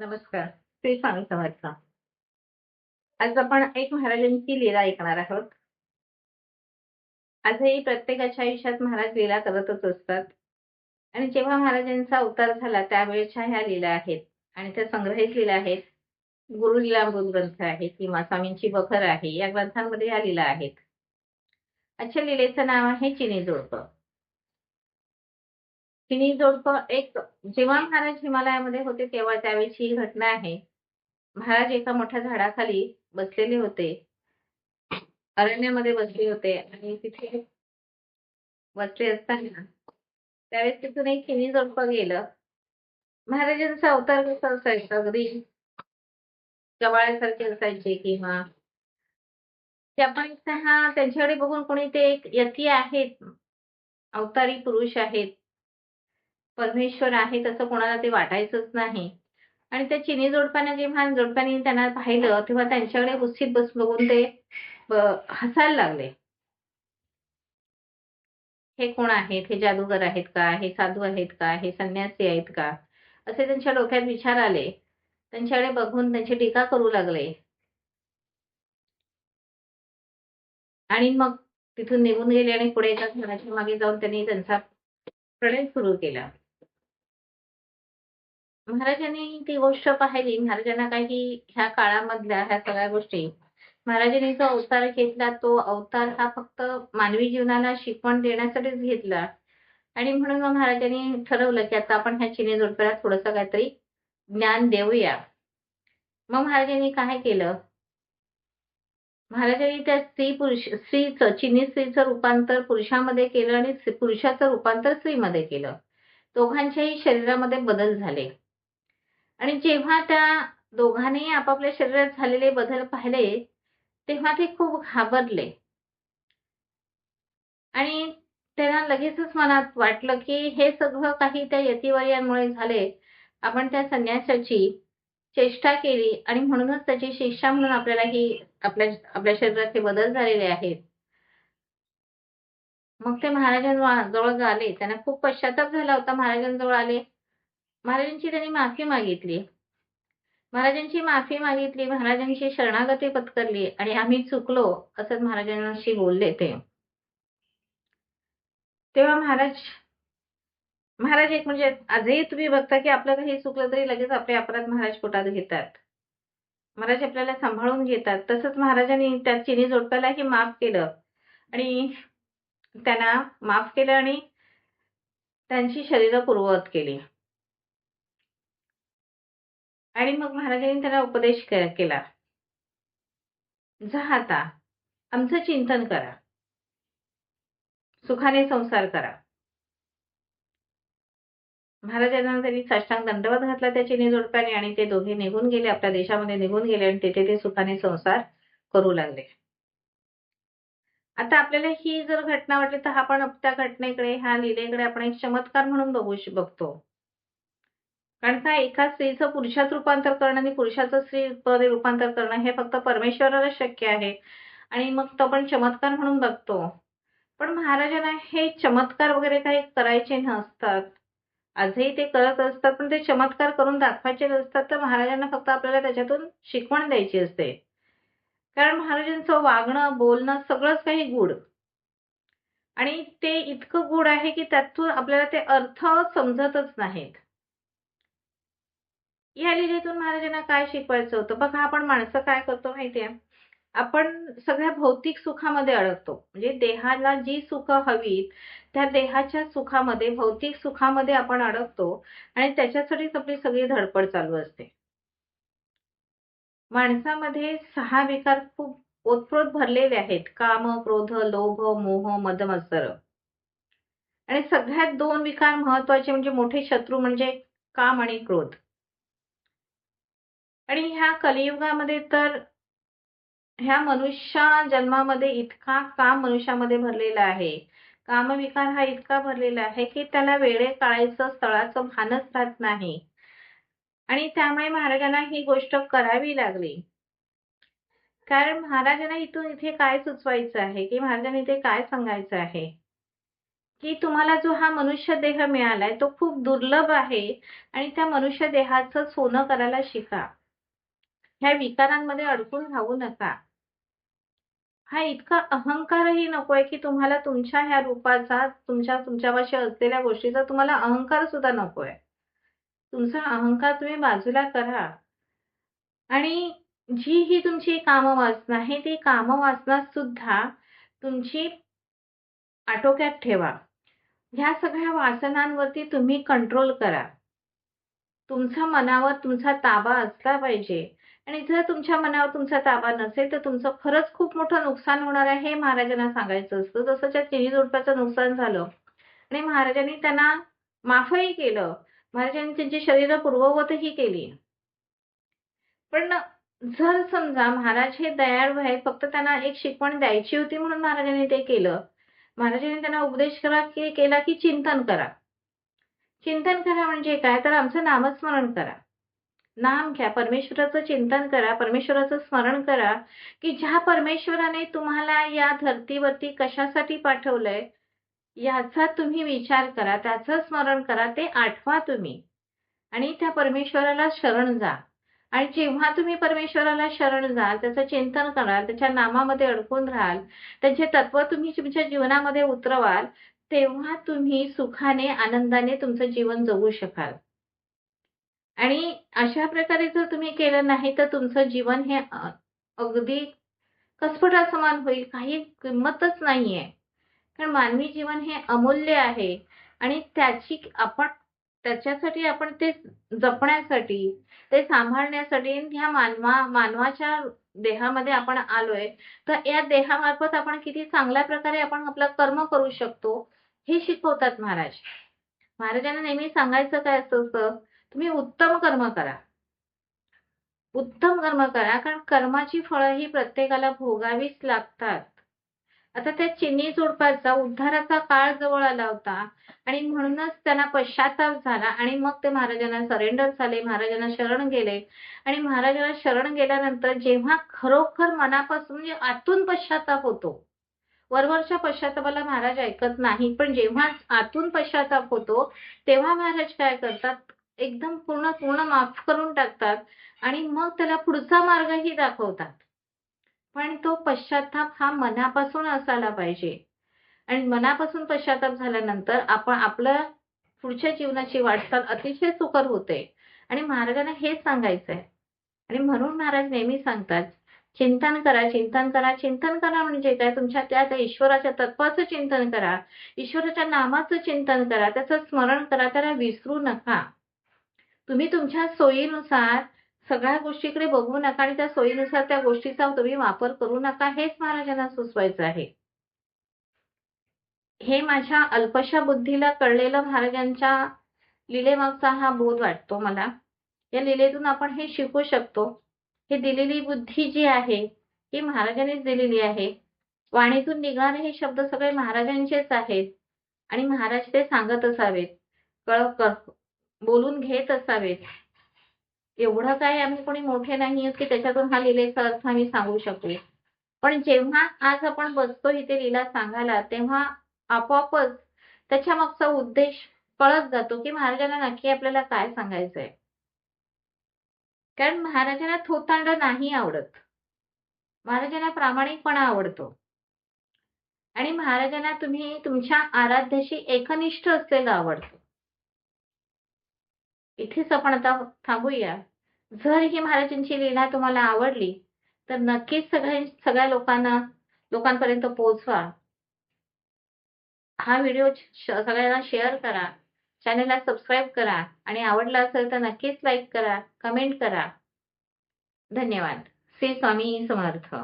नमस्कार. श्री स्वामी समर्थ. आज आपण एक महाराजांची लीला ऐकणार आहोत. आजही प्रत्येकाच्या आयुष्यात महाराज लीला करतच असतात. आणि जेव्हा महाराजांचा अवतार झाला त्यावेळेच्या ह्या लीला आहेत. आणि त्या संग्रहित लीला आहेत. गुरु लीला ग्रंथ आहे किंवा स्वामींची बखर आहे या ग्रंथांमध्ये या लीला आहेत. आजच्या लीलेचं नाव आहे चिनी जोडपं. चिनी जोडप एक जेव्हा महाराज हिमालयामध्ये होते तेव्हा त्यावेळेची ही घटना आहे. महाराज एका मोठ्या झाडाखाली बसलेले होते. अरण्यामध्ये बसले होते आणि तिथे बसले असताना त्यावेळेस तिथून एक चिनी जोडप गेलं. महाराजांचा अवतार कसा असायचा? अगदी गवाळ्यासारखे असायचे किंवा ते हा त्यांच्याकडे बघून कोणी ते एक यती आहेत अवतारी पुरुष आहेत. परमेश्वर आहे तसं कोणाला ते वाटायचंच नाही. आणि त्या चिनी जोडप्याने जेव्हा जोडप्याने त्यांना पाहिलं तेव्हा त्यांच्याकडे उत्सित बस बघून ते हसायला लागले. हे कोण आहेत? हे जादूगर आहेत का? हे साधू आहेत का? हे संन्यासी आहेत का? असे त्यांच्या डोक्यात विचार आले. त्यांच्याकडे बघून त्यांची टीका करू लागले. आणि मग तिथून निघून गेले आणि पुढे एका घराच्या मागे जाऊन त्यांनी त्यांचा प्रणय सुरू केला. महाराजांनी ती गोष्ट पाहिली. महाराजांना काही ह्या काळामधल्या ह्या सगळ्या गोष्टी महाराजांनी जो अवतार घेतला तो अवतार हा फक्त मानवी जीवनाला शिकवण देण्यासाठीच घेतला. आणि म्हणून मग महाराजांनी ठरवलं की आता आपण ह्या चिनी जोडप्याला थोडस काहीतरी ज्ञान देऊया. मग महाराजांनी काय केलं? महाराजांनी त्या स्त्री पुरुष स्त्रीचं चिनी स्त्रीचं रूपांतर पुरुषामध्ये केलं आणि पुरुषाचं रूपांतर स्त्रीमध्ये केलं. दोघांच्याही शरीरामध्ये बदल झाले. आणि जेव्हा त्या दोघांनी आपापल्या शरीरात झालेले बदल पाहिले तेव्हा ते खूप घाबरले. आणि त्यांना लगेचच मनात वाटलं की हे सगळं काही त्या यतिवर्यांमुळे झाले. आपण त्या संन्यासाची चेष्टा केली आणि म्हणूनच त्याची शिक्षा म्हणून आपल्याला ही आपल्या आपल्या शरीरात हे बदल झालेले आहेत. मग ते महाराजांजवळ आले त्यांना खूप पश्चाताप झाला होता महाराजांजवळ आले. महाराजांची त्यांनी माफी मागितली. महाराजांची माफी मागितली महाराजांची शरणागती पत्करली आणि आम्ही चुकलो असं महाराजांशी बोलले ते. तेव्हा महाराज महाराज एक म्हणजे आजही तुम्ही बघता की आपलं काही चुकलं तरी लगेच आपले अपराध महाराज पोटात घेतात. महाराज आपल्याला सांभाळून घेतात. तसंच महाराजांनी त्या चिनी जोडप्यालाही माफ केलं. आणि त्यांना माफ केलं आणि त्यांची शरीर पूर्ववत केली. आणि मग महाराजांनी त्यांना उपदेश केला. जा आता आमचं चिंतन करा. सुखाने संसार करा. महाराजांना त्यांनी साष्टांग दंडवत घातला त्या चिनी जोडप्याने आणि ते दोघे निघून गेले आपल्या देशामध्ये निघून गेले आणि तिथे ते सुखाने संसार करू लागले. आता आपल्याला ही जर घटना वाटली तर आपण त्या घटनेकडे ह्या लिलेकडे आपण एक चमत्कार म्हणून बघू बघतो. कारण का एका स्त्रीचं पुरुषात रूपांतर करणं आणि पुरुषाचं स्त्रीमध्ये रूपांतर करणं हे फक्त परमेश्वराला शक्य आहे. आणि मग तो आपण चमत्कार म्हणून बघतो. पण महाराजांना हे चमत्कार वगैरे काही करायचे नसतात. आजही ते करत असतात पण ते चमत्कार करून दाखवायचे नसतात तर महाराजांना फक्त आपल्याला त्याच्यातून शिकवण द्यायची असते. कारण महाराजांचं वागणं बोलणं सगळंच काही गुढ. आणि ते इतकं गुढ आहे की त्यातून आपल्याला ते अर्थ समजतच नाहीत. या लिलेतून महाराजांना काय शिकवायचं होतं? बघा आपण माणसं काय करतो माहितीये? आपण सगळ्या भौतिक सुखामध्ये अडकतो. म्हणजे देहाला जी सुख हवीत त्या देहाच्या सुखामध्ये भौतिक सुखामध्ये आपण अडकतो आणि त्याच्यासाठीच आपली सगळी धडपड चालू असते. माणसामध्ये सहा विकार खूप ओतप्रोत भरलेले आहेत. काम क्रोध लोभ मोह मदमत्सर आणि सगळ्यात दोन विकार महत्त्वाचे म्हणजे मोठे शत्रू म्हणजे काम आणि क्रोध. आणि ह्या कलियुगामध्ये तर ह्या मनुष्य जन्मामध्ये इतका काम मनुष्यामध्ये भरलेला आहे. कामविकार हा इतका भरलेला आहे की त्याला वेळे काळायचं स्थळाचं भानच राहत नाही. आणि त्यामुळे महाराजांना ही गोष्ट करावी लागली. कारण महाराजांना इथून इथे काय सुचवायचं आहे? की महाराजांना इथे काय सांगायचं आहे? की तुम्हाला जो हा मनुष्य देह मिळालाय तो खूप दुर्लभ आहे आणि त्या मनुष्य देहाचं सोनं करायला शिका. ह्या विकारांमध्ये अडकून राहू नका. हा इतका अहंकारही नकोय की तुम्हाला तुमच्या ह्या रूपाचा तुमच्या तुमच्यापाशी असलेल्या गोष्टीचा तुम्हाला अहंकार सुद्धा नकोय. तुमचा अहंकार तुम्ही बाजूला करा. आणि जी ही तुमची कामवासना आहे ती कामवासना सुद्धा तुमची आटोक्यात ठेवा. ह्या सगळ्या वासनांवरती तुम्ही कंट्रोल करा. तुमच्या मनावर तुमचा ताबा असला पाहिजे. आणि जर तुमच्या मनावर तुमचा ताबा नसेल तर तुमचं खरंच खूप मोठं नुकसान होणार आहे हे महाराजांना सांगायचं असतं. जसं त्या तिन्ही जोडप्याचं नुकसान झालं आणि महाराजांनी त्यांना माफही केलं. महाराजांनी त्यांची शरीर पूर्ववतही केली. पण जर समजा महाराज हे दयाळू आहे फक्त त्यांना एक शिकवण द्यायची होती म्हणून महाराजांनी ते केलं. महाराजांनी त्यांना उपदेश करा की केला की चिंतन करा. चिंतन करा म्हणजे काय? तर आमचं नामस्मरण करा. नाम घ्या. परमेश्वराचं चिंतन करा. परमेश्वराचं स्मरण करा की ज्या परमेश्वराने तुम्हाला या धर्तीवरती कशासाठी पाठवलंय याचा तुम्ही विचार करा. त्याचं स्मरण करा. ते आठवा तुम्ही. आणि त्या परमेश्वराला शरण जा. आणि जेव्हा तुम्ही परमेश्वराला शरण जाल त्याचं चिंतन कराल त्याच्या नामामध्ये अडकून राहाल त्याचे तत्व तुम्ही तुमच्या जीवनामध्ये उतरवाल तेव्हा तुम्ही सुखाने आनंदाने तुमचं जीवन जगू शकाल. आणि अशा प्रकारे जर तुम्ही केलं नाही तर तुमचं जीवन हे अगदी कसपटासमान होईल. काही किंमतच नाहीये. कारण मानवी जीवन हे अमूल्य आहे. आणि त्याची आपण त्याच्यासाठी आपण ते जपण्यासाठी ते सांभाळण्यासाठी ह्या मानवा मानवाच्या देहामध्ये आपण आलोय तर या देहामार्फत आपण किती चांगल्या प्रकारे आपण आपलं कर्म करू शकतो हे शिकवतात महाराज. महाराजांना नेहमी सांगायचं काय असतं तुम्ही उत्तम कर्म करा. उत्तम कर्म करा कारण कर्माची फळं ही प्रत्येकाला भोगावीच लागतात. आता त्या चिनी जोडपाचा उद्धाराचा काळ जवळ आला होता आणि म्हणूनच त्यांना पश्चाताप झाला आणि मग ते महाराजांना सरेंडर झाले महाराजांना शरण गेले. आणि महाराजांना शरण गेल्यानंतर जेव्हा खरोखर मनापासून म्हणजे आतून पश्चाताप होतो. वरवरच्या पश्चातापाला महाराज ऐकत नाही पण जेव्हा आतून पश्चाताप होतो तेव्हा महाराज काय करतात? एकदम पूर्ण पूर्ण माफ करून टाकतात आणि मग त्याला पुढचा मार्गही दाखवतात. पण तो पश्चाताप हा मनापासून असायला पाहिजे. आणि मनापासून पश्चाताप झाल्यानंतर आपण आपल्या पुढच्या जीवनाची वाटचाल अतिशय सुकर होते. आणि महाराजांना हेच सांगायचं आहे आणि म्हणून महाराज नेहमी सांगतात चिंतन करा चिंतन करा चिंतन करा म्हणजे काय? तुमच्या त्या त्या ईश्वराच्या तत्वाचं चिंतन करा. ईश्वराच्या नामाचं चिंतन करा. त्याचं स्मरण करा. त्याला विसरू नका. तुम्ही तुमच्या सोयीनुसार सगळ्या गोष्टीकडे बघू नका आणि त्या सोयीनुसार त्या गोष्टीचा तुम्ही वापर करू नका. हेच महाराजांना सुचवायचं आहे. हे माझ्या अल्पशा बुद्धीला कळलेलं महाराजांच्या लिलेमागचा हा बोध वाटतो मला. या लिलेतून आपण हे शिकू शकतो. हे दिलेली बुद्धी जी आहे ही महाराजांनीच दिलेली आहे. वाणीतून निघणारे हे शब्द सगळे महाराजांचेच आहेत आणि महाराज ते सांगत असावेत कळ बोलून घेत असावेत. एवढं काय आम्ही कोणी मोठे नाही आहोत की त्याच्यातून हा लिलेचा अर्थ आम्ही सांगू शकू. पण जेव्हा आज आपण बसतो इथे लिला सांगायला तेव्हा आपोआपच त्याच्या मागचा उद्देश कळत जातो की महाराजांना नक्की आपल्याला काय सांगायचंय. कारण महाराजांना थोतांड नाही आवडत. महाराजांना प्रामाणिकपणा आवडतो. आणि महाराजांना तुम्ही तुमच्या आराध्याशी एकनिष्ठ असलेलं आवडतं. इथेच आपण आता थांबूया. जर ही महाराजांची लीला तुम्हाला आवडली तर नक्कीच सगळ्या सगळ्या लोकांना लोकांपर्यंत पोहोचवा. हा व्हिडिओ सगळ्यांना शेअर करा. चॅनलला सबस्क्राईब करा. आणि आवडला असेल तर नक्कीच लाईक करा कमेंट करा. धन्यवाद. श्री स्वामी समर्थ.